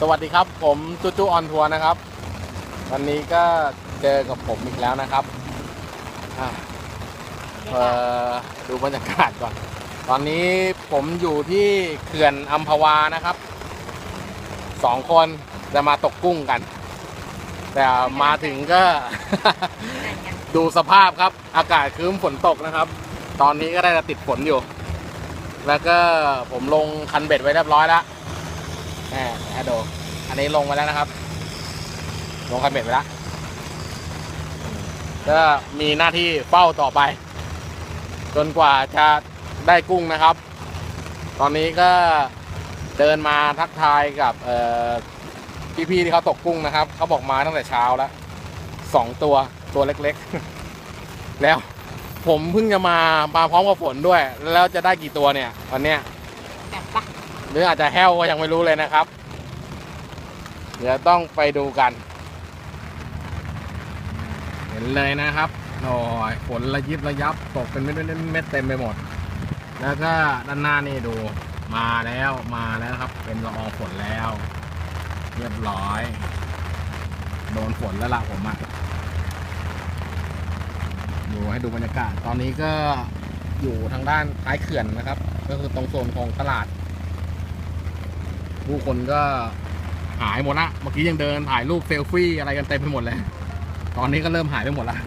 สวัสดีครับผมจุจุออนทัวร์นะครับ วันนี้ก็เจอกับผมอีกแล้วนะครับอะเอ่อดูบรรยากาศก่อน ตอนนี้ผมอยู่ที่เขื่อนอัมพวานะครับสองคนจะมาตกกุ้งกัน แต่มาถึงก็ ดูสภาพครับ อากาศครึ้มฝนตกนะครับ ตอนนี้ก็ได้ติดฝนอยู่ แล้วก็ผมลงคันเบ็ดไว้เรียบร้อยแล้ว แหมแอดโด อันนี้ลงไว้แล้วนะครับ ลงคันเบ็ดไปแล้วก็มีหน้าที่เฝ้าต่อไป จนกว่าจะได้กุ้งนะครับ ตอนนี้ก็เดินมาทักทายกับพี่ๆที่เขาตกกุ้งนะครับ เขาบอกมาตั้งแต่เช้าแล้วสองตัวตัวเล็กๆ แล้วผมเพิ่งจะมามาพร้อมกับฝนด้วย แล้วจะได้กี่ตัวเนี่ยวันเนี้ยแบบปะ รืออาจจะแห้วก็ยังไม่รู้เลยนะครับ เดี๋ยวต้องไปดูกัน เห็นเลยนะครับโอ้ยฝนระยิบระยับตกเป็นเม็ดเม็ดเต็มไปหมด แล้วก็ด้านหน้านี่ดูมาแล้วมาแล้วครับ เป็นละอองฝนแล้ว เรียบร้อย โดนฝนแล้วละผมอะดูให้ดูบรรยากาศ ตอนนี้ก็อยู่ทางด้านท้ายเขื่อนนะครับ ก็คือตรงโซนของตลาด ผู้คนก็หายหมดละเมื่อกี้ยังเดินถ่ายรูปเซลฟี่อะไรกันเต็มไปหมดเลย ตอนนี้ก็เริ่มหายไปหมดละ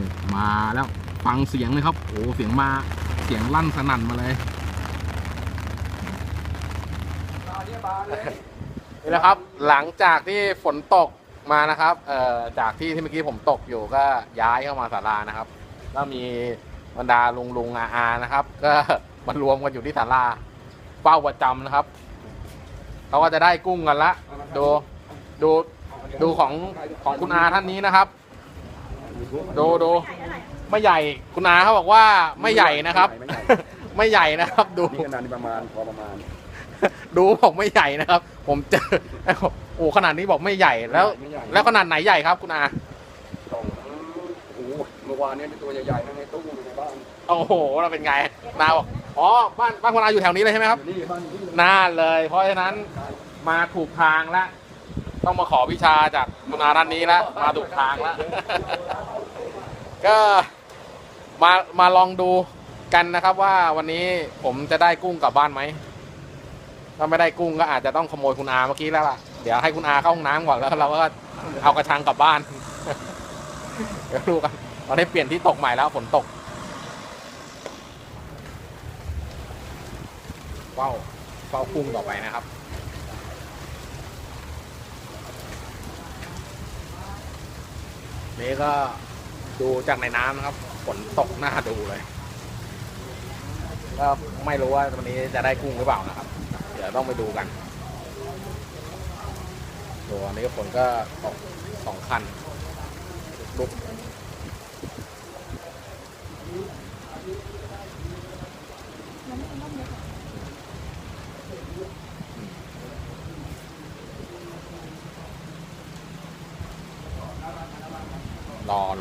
มมาแล้วฟังเสียงเลยครับโอ้เสียงมาเสียงลั่นสนั่นมาเลยนี่แหละครับ หลังจากที่ฝนตกมานะครับเอ่อจากที่ที่เมื่อกี้ผมตกอยู่ก็ย้ายเข้ามาศาลานะครับ แล้วมีบรรดาลุงลุงอาอานะครับ ก็มารวมกันอยู่ที่ศาลา เฝ้าประจำนะครับเขาก็จะได้กุ้งกันละดูดูดูของของคุณอาท่านนี้นะครับ ดูดูไม่ใหญ่คุณอาเขาบอกว่าไม่ใหญ่นะครับ ไม่ใหญ่ไม่ใหญ่นะครับ ดูนี่ขนาดนี้ประมาณพอประมาณ ดูบอกไม่ใหญ่นะครับ ผมเจอโอ้ขนาดนี้บอกไม่ใหญ่แล้วไม่ใหญ่แล้วขนาดไหนใหญ่ครับ คุณอาสองโอ้โหเมื่อวานเนี้ตัวใหญ่ๆนั่งในตู้อยู่ในบ้านโอ้โหเราเป็นไงนาบอก อ๋อบ้านบ้านคุณอาอยู่แถวนี้เลยใช่ไหมครับอยู่นี่บ้านนี่น่าเลย เพราะฉะนั้นมาถูกทางแล้วต้องมาขอวิชาจากคุณอาท่านนี้แล้วมาถูกทางแล้วก็มามาลองดูกันนะครับว่าวันนี้ผมจะได้กุ้งกลับบ้านไหมถ้าไม่ได้กุ้งก็อาจจะต้องขโมยคุณอาเมื่อกี้แล้วล่ะเดี๋ยวให้คุณอาเข้าห้องน้ำก่อนแล้วเราก็เอากระชังกลับบ้านเดี๋ยวดูกันตอนนี้เปลี่ยนที่ตกใหม่แล้วฝนตก เฝ้าเฝ้ากุ้งต่อไปนะครับนี่ก็ดูจากในน้ำนะครับฝนตกหน้าดูเลย ก็ไม่รู้ว่าวันนี้จะได้กุ้งหรือเปล่านะครับ เดี๋ยวต้องไปดูกันตัวนี้ฝนก็ตกสองคันลุก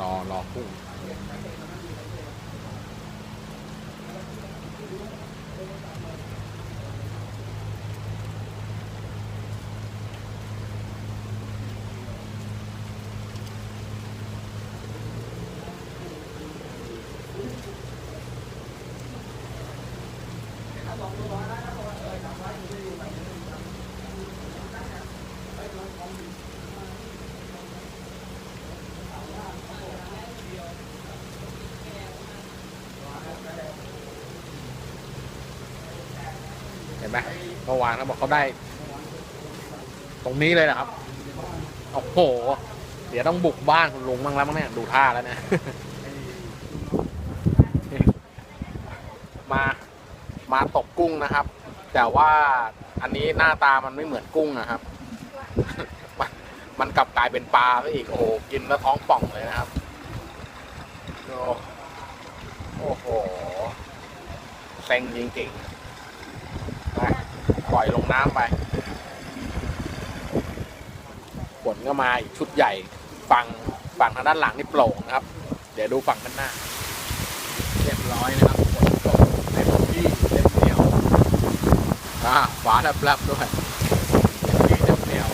รอร ไหมเมื่อวานเขาบอกเขาได้ ตรงนี้เลยนะครับ โอ้โห เดี๋ยวต้องบุกบ้านคุณลุงบ้างแล้วมั้งเนี่ย ดูท่าแล้วเนี่ย มา มาตกกุ้งนะครับ แต่ว่าอันนี้หน้าตามันไม่เหมือนกุ้งนะครับ มันมันกลับกลายเป็นปลาซะอีก โอ้โห กินแล้วท้องป่องเลยนะครับ โอ้โหเซ็งจริงๆ ปล่อยลงน้ำไปฝนก็มาอีกชุดใหญ่ฝั่งฝั่งทางด้านหลังนี่โปร่งนะครับ เดี๋ยวดูฝั่งด้านหน้าเรียบร้อยนะครับฝนตกเต็มที่เต็มเหนียวอ่าฟ้าแลบๆด้วยนี่เต็มแนว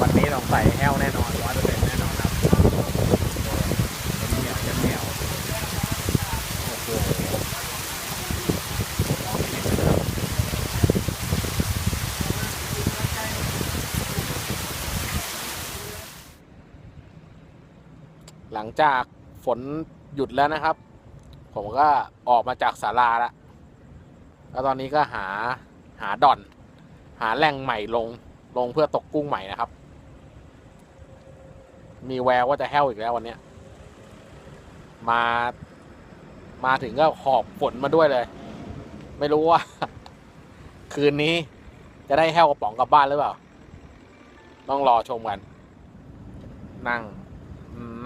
วันนี้ต้องใส่แห้วแน่นอนครับเต็มเหนียวเต็มเหนียวโอ้โหมองไม่เห็นเลยครับ หลังจากฝนหยุดแล้วนะครับ ผมก็ออกมาจากศาลาแล้วแล้วตอนนี้ก็หาหาด่อน หาแหล่งใหม่ลงลงเพื่อตกกุ้งใหม่นะครับ มีแววว่าจะแห้วอีกแล้ววันนี้มา มาถึงก็หอบฝนมาด้วยเลย ไม่รู้ว่า คืนนี้จะได้แห้วกระป๋องกลับบ้านหรือเปล่า ต้องรอชมกัน นั่ง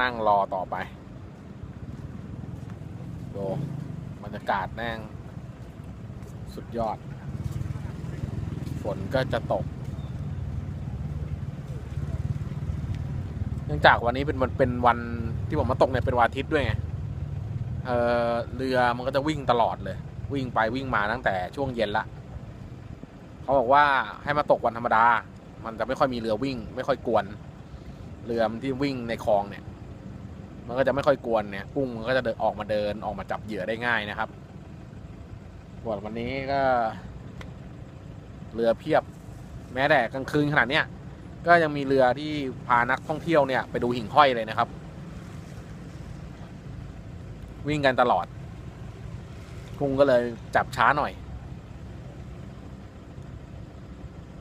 นั่งรอต่อไปดูบรรยากาศแม่ง สุดยอด ฝนก็จะตก เนื่องจากวันนี้เป็นวันเป็นวันที่ผมมาตกเนี่ยเป็นวันอาทิตย์ด้วยไงเเรือมันก็จะวิ่งตลอดเลย วิ่งไปวิ่งมาตั้งแต่ช่วงเย็นละเขาบอกว่าให้มาตกวันธรรมดา มันจะไม่ค่อยมีเรือวิ่ง ไม่ค่อยกวน เรือที่วิ่งในคลองเนี่ย มันก็จะไม่ค่อยกวนเนี่ยกุ้งมันก็จะเดินออกมาเดินออกมาจับเหยื่อได้ง่ายนะครับส่วนวันนี้ก็เรือเพียบ แม้แต่กลางคืนขนาดเนี้ยก็ยังมีเรือที่พานักท่องเที่ยวเนี่ยไปดูหิ่งห้อยเลยนะครับ วิ่งกันตลอดกุ้งก็เลยจับช้าหน่อย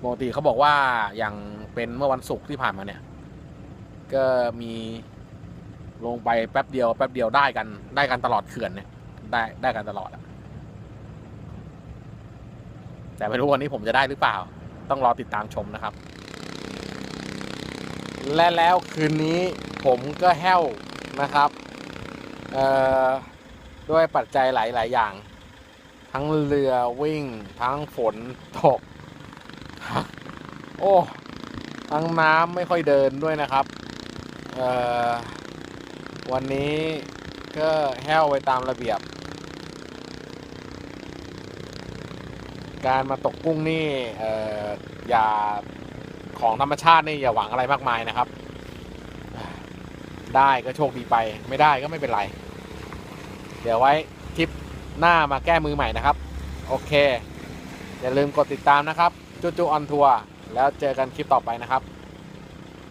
ปกติเขาบอกว่าอย่างเป็นเมื่อวันศุกร์ที่ผ่านมาเนี่ย ก็มี ลงไปแป๊บเดียวแป๊บเดียวได้กัน ได้กันตลอดเขื่อนเนี่ย ได้ได้กันตลอดอะแต่ไม่รู้วันนี้ผมจะได้หรือเปล่า ต้องรอติดตามชมนะครับ และแล้วคืนนี้ผมก็แห้วนะครับด้วยปัจจัยหลาย ๆ อย่าง ทั้งเรือวิ่ง ทั้งฝนตก โอ้ ทั้งน้ำไม่ค่อยเดินด้วยนะครับ เอ่อ วันนี้ก็แห้วไปตามระเบียบ การมาตกกุ้งนี่เอ่ออย่าของธรรมชาตินี่อย่าหวังอะไรมากมายนะครับ ได้ก็โชคดีไปไม่ได้ก็ไม่เป็นไร เดี๋ยวไว้ทริปหน้ามาแก้มือใหม่นะครับ โอเค อย่าลืมกดติดตามนะครับจูจูออนทัวร์แล้วเจอกันคลิปต่อไปนะครับ